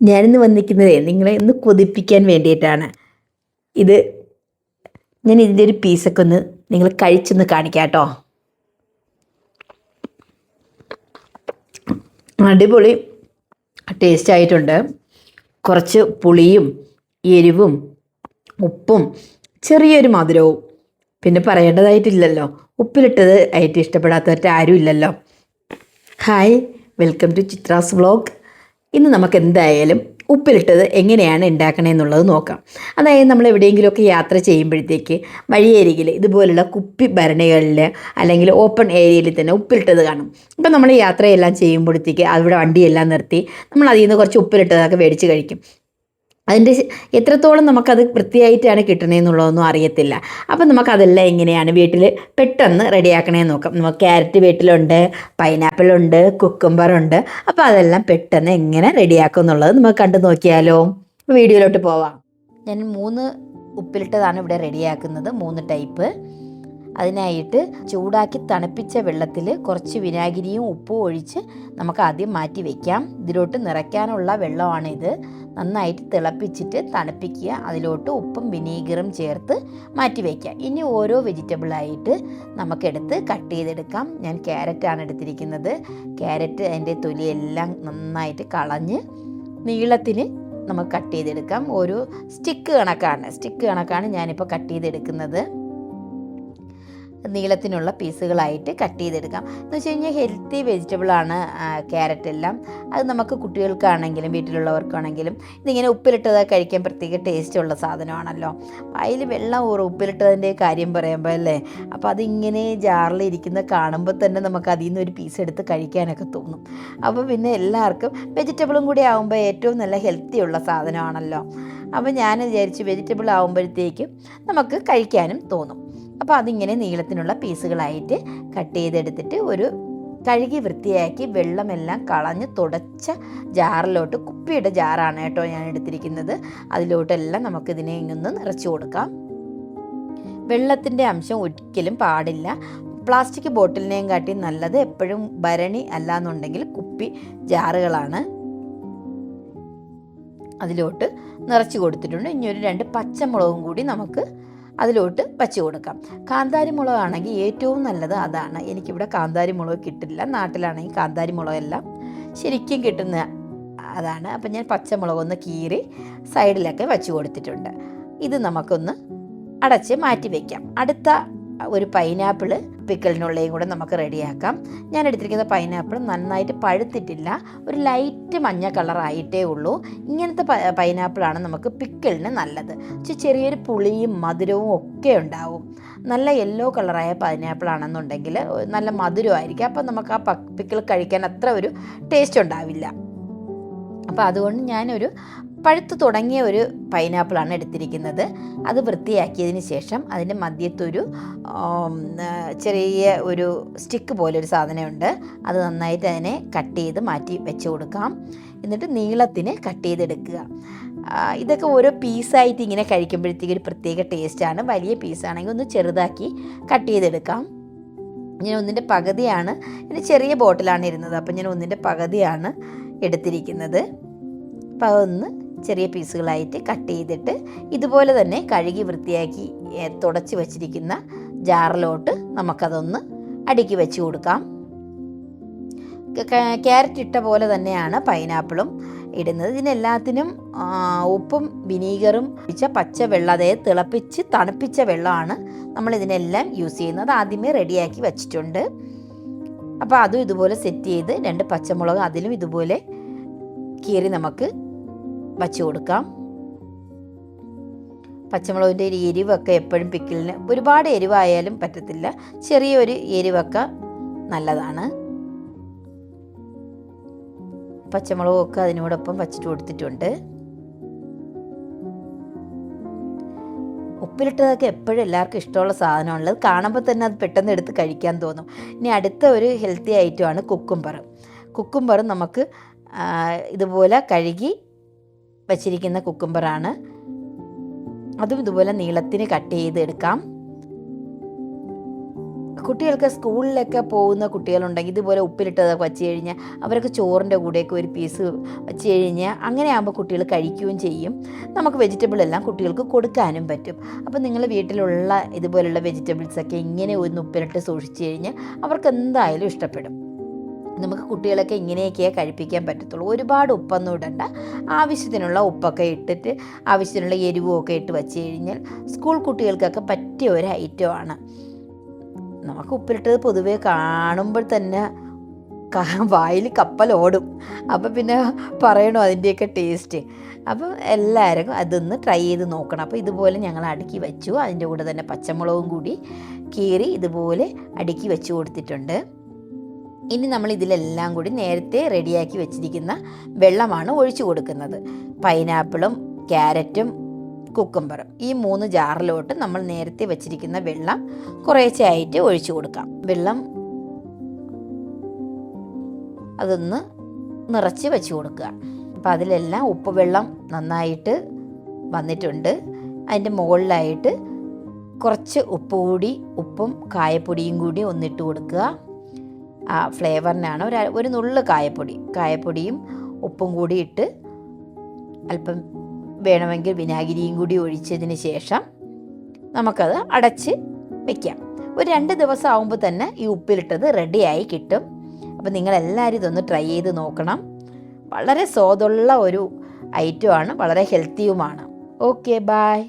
ഞാനിന്ന് വന്നിരിക്കുന്നത് നിങ്ങളെ ഒന്ന് കൊതിപ്പിക്കാൻ വേണ്ടിയിട്ടാണ്. ഇത് ഞാൻ ഇതിന്റെ ഒരു പീസൊക്കെ ഒന്ന് നിങ്ങൾ കഴിച്ചൊന്ന് കാണിക്കാം കേട്ടോ. അടിപൊളി ടേസ്റ്റ് ആയിട്ടുണ്ട്. കുറച്ച് പുളിയും എരിവും ഉപ്പും ചെറിയൊരു മധുരവും. പിന്നെ പറയേണ്ടതായിട്ടില്ലല്ലോ. ഉപ്പിലിട്ടത് ആയിട്ട് ഇഷ്ടപ്പെടാത്തവരുടെ ആരും ഇല്ലല്ലോ hi welcome to Chitra's vlog ഇന്ന് നമുക്ക് എന്തായാലും ഉപ്പിലിട്ടത് എങ്ങനെയാണ് ഉണ്ടാക്കണേന്നുള്ളത് നോക്കാം. അതായത് നമ്മൾ എവിടെയെങ്കിലുമൊക്കെ യാത്ര ചെയ്യുമ്പോഴത്തേക്ക് വഴിയരികിൽ ഇതുപോലുള്ള കുപ്പി ഭരണികളിൽ അല്ലെങ്കിൽ ഓപ്പൺ ഏരിയയിൽ തന്നെ ഉപ്പിലിട്ടത് കാണും. ഇപ്പം നമ്മൾ യാത്രയെല്ലാം ചെയ്യുമ്പോഴത്തേക്ക് അവിടെ വണ്ടിയെല്ലാം നിർത്തി നമ്മൾ അതിൽ നിന്ന് കുറച്ച് ഉപ്പിലിട്ടതൊക്കെ മേടിച്ച് കഴിക്കും. അതിന്റെ എത്രത്തോളം നമുക്കത് വൃത്തിയായിട്ടാണ് കിട്ടണേന്നുള്ളതൊന്നും അറിയത്തില്ല. അപ്പം നമുക്കതെല്ലാം എങ്ങനെയാണ് വീട്ടിൽ പെട്ടെന്ന് റെഡിയാക്കണേ നോക്കാം. നമുക്ക് ക്യാരറ്റ് വീട്ടിലുണ്ട് പൈനാപ്പിൾ ഉണ്ട് കുക്കുംബർ ഉണ്ട് അപ്പോൾ അതെല്ലാം പെട്ടെന്ന് എങ്ങനെ റെഡിയാക്കും എന്നുള്ളത് നമുക്ക് കണ്ടു നോക്കിയാലോ. വീഡിയോയിലോട്ട് പോവാം. ഞാൻ മൂന്ന് ഉപ്പിലിട്ടതാണ് ഇവിടെ റെഡിയാക്കുന്നത് മൂന്ന് ടൈപ്പ്. അതിനായിട്ട് ചൂടാക്കി തണുപ്പിച്ച വെള്ളത്തിൽ കുറച്ച് വിനാഗിരിയും ഉപ്പും ഒഴിച്ച് നമുക്ക് ആദ്യം മാറ്റി വയ്ക്കാം ഇതിലോട്ട് നിറയ്ക്കാനുള്ള വെള്ളമാണിത് നന്നായിട്ട് തിളപ്പിച്ചിട്ട് തണുപ്പിക്കുക. അതിലോട്ട് ഉപ്പും വിനീഗറും ചേർത്ത് മാറ്റി വയ്ക്കുക ഇനി ഓരോ വെജിറ്റബിളായിട്ട് നമുക്കെടുത്ത് കട്ട് ചെയ്തെടുക്കാം. ഞാൻ ക്യാരറ്റാണ് എടുത്തിരിക്കുന്നത്. ക്യാരറ്റ് അതിന്റെ തൊലിയെല്ലാം നന്നായിട്ട് കളഞ്ഞ് നീളത്തിന് നമുക്ക് കട്ട് ചെയ്തെടുക്കാം. ഒരു സ്റ്റിക്ക് കണക്കാണ്. സ്റ്റിക്ക് കണക്കാണ് ഞാനിപ്പോൾ കട്ട് ചെയ്തെടുക്കുന്നത്. നീളത്തിനുള്ള പീസുകളായിട്ട് കട്ട് ചെയ്തെടുക്കാം. എന്ന് വെച്ച് കഴിഞ്ഞാൽ ഹെൽത്തി വെജിറ്റബിളാണ് ക്യാരറ്റ് എല്ലാം. അത് നമുക്ക് കുട്ടികൾക്കാണെങ്കിലും വീട്ടിലുള്ളവർക്കാണെങ്കിലും ഇതിങ്ങനെ ഉപ്പിലിട്ടത് കഴിക്കാൻ പ്രത്യേക ടേസ്റ്റുള്ള സാധനമാണല്ലോ. അതിൽ വെള്ളം ഊറ ഉപ്പിലിട്ടതിന്റെ കാര്യം പറയുമ്പോൾ അല്ലേ? അപ്പോൾ അതിങ്ങനെ ജാറിൽ ഇരിക്കുന്ന കാണുമ്പോൾ തന്നെ നമുക്ക് അതിൽ നിന്ന് ഒരു പീസ് എടുത്ത് കഴിക്കാനൊക്കെ തോന്നും. അപ്പോൾ പിന്നെ എല്ലാവർക്കും വെജിറ്റബിളും കൂടി ആകുമ്പോൾ ഏറ്റവും നല്ല ഹെൽത്തി ഉള്ള സാധനമാണല്ലോ. അപ്പോൾ ഞാൻ വിചാരിച്ചു വെജിറ്റബിൾ ആകുമ്പോഴത്തേക്കും നമുക്ക് കഴിക്കാനും തോന്നും. അപ്പോൾ അതിങ്ങനെ നീളത്തിനുള്ള പീസുകളായിട്ട് കട്ട് ചെയ്തെടുത്തിട്ട് ഒരു കഴുകി വൃത്തിയാക്കി വെള്ളമെല്ലാം കളഞ്ഞ് തുടച്ച ജാറിലോട്ട് കുപ്പിയുടെ ജാറാണ് കേട്ടോ ഞാൻ എടുത്തിരിക്കുന്നത്. അതിലോട്ടെല്ലാം നമുക്കിതിനെ ഇങ്ങൊന്ന് നിറച്ചു കൊടുക്കാം. വെള്ളത്തിന്റെ അംശം ഒരിക്കലും പാടില്ല. പ്ലാസ്റ്റിക് ബോട്ടിലിനെയും കാട്ടി നല്ലത് എപ്പോഴും ഭരണി അല്ലാന്നുണ്ടെങ്കിൽ കുപ്പി ജാറുകളാണ്. അതിലോട്ട് നിറച്ച് കൊടുത്തിട്ടുണ്ട്. ഇനി ഒരു രണ്ട് പച്ചമുളകും കൂടി നമുക്ക് അതിലോട്ട് വച്ച് കൊടുക്കാം. കാന്താരി മുളകാണെങ്കിൽ ഏറ്റവും നല്ലത് അതാണ്. എനിക്കിവിടെ കാന്താരി മുളക് കിട്ടില്ല. നാട്ടിലാണെങ്കിൽ കാന്താരി മുളകെല്ലാം ശരിക്കും കിട്ടുന്ന അതാണ്. അപ്പം ഞാൻ പച്ചമുളകൊന്ന് കീറി സൈഡിലൊക്കെ വച്ച് കൊടുത്തിട്ടുണ്ട്. ഇത് നമുക്കൊന്ന് അടച്ച് മാറ്റി വയ്ക്കാം അടുത്ത ഒരു പൈനാപ്പിൾ പിക്കലിനുള്ളയും കൂടെ നമുക്ക് റെഡിയാക്കാം. ഞാൻ എടുത്തിരിക്കുന്ന പൈനാപ്പിൾ നന്നായിട്ട് പഴുത്തിട്ടില്ല. ഒരു ലൈറ്റ് മഞ്ഞ കളറായിട്ടേ ഉള്ളൂ. ഇങ്ങനത്തെ പൈനാപ്പിളാണ് നമുക്ക് പിക്കിളിന് നല്ലത്. ചെറിയൊരു പുളിയും മധുരവും ഒക്കെ ഉണ്ടാവും. നല്ല യെല്ലോ കളറായ പൈനാപ്പിൾ ആണെന്നുണ്ടെങ്കിൽ നല്ല മധുരമായിരിക്കും അപ്പോൾ നമുക്ക് ആ പിക്കിൾ കഴിക്കാൻ അത്ര ഒരു ടേസ്റ്റ് ഉണ്ടാവില്ല. അപ്പോൾ അതുകൊണ്ട് ഞാനൊരു പഴുത്ത് തുടങ്ങിയ ഒരു പൈനാപ്പിളാണ് എടുത്തിരിക്കുന്നത്. അത് വൃത്തിയാക്കിയതിന് ശേഷം അതിന്റെ മധ്യത്തൊരു ചെറിയ ഒരു സ്റ്റിക്ക് പോലൊരു സാധനമുണ്ട്. അത് നന്നായിട്ട് അതിനെ കട്ട് ചെയ്ത് മാറ്റി വെച്ച് കൊടുക്കാം. എന്നിട്ട് നീളത്തിന് കട്ട് ചെയ്തെടുക്കുക. ഇതൊക്കെ ഓരോ പീസായിട്ട് ഇങ്ങനെ കഴിക്കുമ്പോഴത്തേക്ക് ഒരു പ്രത്യേക ടേസ്റ്റാണ് വലിയ പീസാണെങ്കിൽ ഒന്ന് ചെറുതാക്കി കട്ട് ചെയ്തെടുക്കാം. ഞാൻ ഒന്നിന്റെ പകുതിയാണ് ഇത് ചെറിയ ബോട്ടിലാണ് ഇരുന്നത്. അപ്പം ഞാൻ ഒന്നിന്റെ പകുതിയാണ് എടുത്തിരിക്കുന്നത്. അപ്പോൾ അതൊന്ന് ചെറിയ പീസുകളായിട്ട് കട്ട് ചെയ്തിട്ട് ഇതുപോലെ തന്നെ കഴുകി വൃത്തിയാക്കി തുടച്ച് വച്ചിരിക്കുന്ന ജാറിലോട്ട് നമുക്കതൊന്ന് അടുക്കി വെച്ച് കൊടുക്കാം. ക്യാരറ്റ് ഇട്ട പോലെ തന്നെയാണ് പൈനാപ്പിളും ഇടുന്നത്. ഇതിനെല്ലാത്തിനും ഉപ്പും വിനീഗറും ഒഴിച്ച പച്ച വെള്ളം അതേ തിളപ്പിച്ച് തണുപ്പിച്ച വെള്ളമാണ് നമ്മൾ ഇതിനെല്ലാം യൂസ് ചെയ്യുന്നത്. ആദ്യമേ റെഡിയാക്കി വച്ചിട്ടുണ്ട്. അപ്പോൾ അതും ഇതുപോലെ സെറ്റ് ചെയ്ത് രണ്ട് പച്ചമുളക് അതിലും ഇതുപോലെ കീറി നമുക്ക് വച്ച് കൊടുക്കാം. പച്ചമുളകിന്റെ ഒരു എരിവൊക്കെ എപ്പോഴും പിക്കിളിന് ഒരുപാട് എരിവായാലും പറ്റത്തില്ല. ചെറിയൊരു എരിവൊക്കെ നല്ലതാണ്. പച്ചമുളകൊക്കെ അതിനോടൊപ്പം വച്ചിട്ട് കൊടുത്തിട്ടുണ്ട്. ഉപ്പിലിട്ടതൊക്കെ എപ്പോഴും എല്ലാവർക്കും ഇഷ്ടമുള്ള സാധനമാണുള്ളത് കാണുമ്പോൾ തന്നെ അത് പെട്ടെന്ന് എടുത്ത് കഴിക്കാൻ തോന്നും. ഇനി അടുത്ത ഒരു ഹെൽത്തി ഐറ്റമാണ് കുക്കുംബർ കുക്കുംബർ നമുക്ക് ഇതുപോലെ കഴുകി വച്ചിരിക്കുന്ന കുക്കുംബറാണ്. അതും ഇതുപോലെ നീളത്തിന് കട്ട് ചെയ്ത് എടുക്കാം കുട്ടികൾക്ക് സ്കൂളിലൊക്കെ പോകുന്ന കുട്ടികളുണ്ടെങ്കിൽ ഇതുപോലെ ഉപ്പിലിട്ടതൊക്കെ വച്ച് കഴിഞ്ഞാൽ അവരൊക്കെ ചോറിന്റെ കൂടെയൊക്കെ ഒരു പീസ് വച്ച് കഴിഞ്ഞാൽ അങ്ങനെ ആകുമ്പോൾ കുട്ടികൾ കഴിക്കുകയും ചെയ്യും. നമുക്ക് വെജിറ്റബിൾ എല്ലാം കുട്ടികൾക്ക് കൊടുക്കാനും പറ്റും. അപ്പോൾ നിങ്ങൾ വീട്ടിലുള്ള ഇതുപോലുള്ള വെജിറ്റബിൾസൊക്കെ ഇങ്ങനെ ഒന്ന് ഉപ്പിലിട്ട് സൂക്ഷിച്ചു കഴിഞ്ഞാൽ അവർക്ക് എന്തായാലും ഇഷ്ടപ്പെടും. നമുക്ക് കുട്ടികളൊക്കെ ഇങ്ങനെയൊക്കെയേ കഴിപ്പിക്കാൻ പറ്റത്തുള്ളൂ. ഒരുപാട് ഉപ്പൊന്നും ഇടണ്ട. ആവശ്യത്തിനുള്ള ഉപ്പൊക്കെ ഇട്ടിട്ട് ആവശ്യത്തിനുള്ള എരിവും ഒക്കെ ഇട്ട് വെച്ച് കഴിഞ്ഞാൽ സ്കൂൾ കുട്ടികൾക്കൊക്കെ പറ്റിയ ഒരു ഐറ്റമാണ് നമുക്ക് ഉപ്പിലിട്ടത് പൊതുവേ കാണുമ്പോൾ തന്നെ വായിൽ കപ്പലോടും അപ്പോൾ പിന്നെ പറയണോ അതിന്റെയൊക്കെ ടേസ്റ്റ് അപ്പം എല്ലാവരും അതൊന്ന് ട്രൈ ചെയ്ത് നോക്കണം. അപ്പോൾ ഇതുപോലെ ഞങ്ങൾ അടുക്കി വെച്ചു. അതിന്റെ കൂടെ തന്നെ പച്ചമുളകും കൂടി കീറി ഇതുപോലെ അടുക്കി വെച്ച് കൊടുത്തിട്ടുണ്ട്. ഇനി നമ്മൾ ഇതിലെല്ലാം കൂടി നേരത്തെ റെഡിയാക്കി വെച്ചിരിക്കുന്ന വെള്ളമാണ് ഒഴിച്ചു കൊടുക്കുന്നത്. പൈനാപ്പിളും ക്യാരറ്റും കുക്കുംബറും. ഈ മൂന്ന് ജാറിലോട്ട് നമ്മൾ നേരത്തെ വെച്ചിരിക്കുന്ന വെള്ളം കുറേശ്ശെ ആയിട്ട് ഒഴിച്ചു കൊടുക്കാം. വെള്ളം അതൊന്ന് നിറച്ച് വെച്ച് കൊടുക്കുക. അപ്പോൾ അതിലെല്ലാം ഉപ്പ് വെള്ളം നന്നായിട്ട് വന്നിട്ടുണ്ട്. അതിന്റെ മുകളിലായിട്ട് കുറച്ച് ഉപ്പ് കൂടി ഉപ്പും കായപ്പൊടിയും കൂടി ഒന്നിട്ട് കൊടുക്കുക. ഫ്ലേവറിനാണ് ഒരു ഒരു നുള്ളു കായപ്പൊടി. കായപ്പൊടിയും ഉപ്പും കൂടി ഇട്ട് അല്പം വേണമെങ്കിൽ വിനാഗിരിയും കൂടി ഒഴിച്ചതിന് ശേഷം നമുക്കത് അടച്ച് വെക്കാം. ഒരു രണ്ട് ദിവസം ആകുമ്പോൾ തന്നെ ഈ ഉപ്പിലിട്ടത് റെഡിയായി കിട്ടും. അപ്പോൾ നിങ്ങളെല്ലാവരും ഇതൊന്ന് ട്രൈ ചെയ്ത് നോക്കണം. വളരെ സ്വാദുള്ള ഒരു ഐറ്റമാണ് വളരെ ഹെൽത്തിയുമാണ് ഓക്കെ ബായ്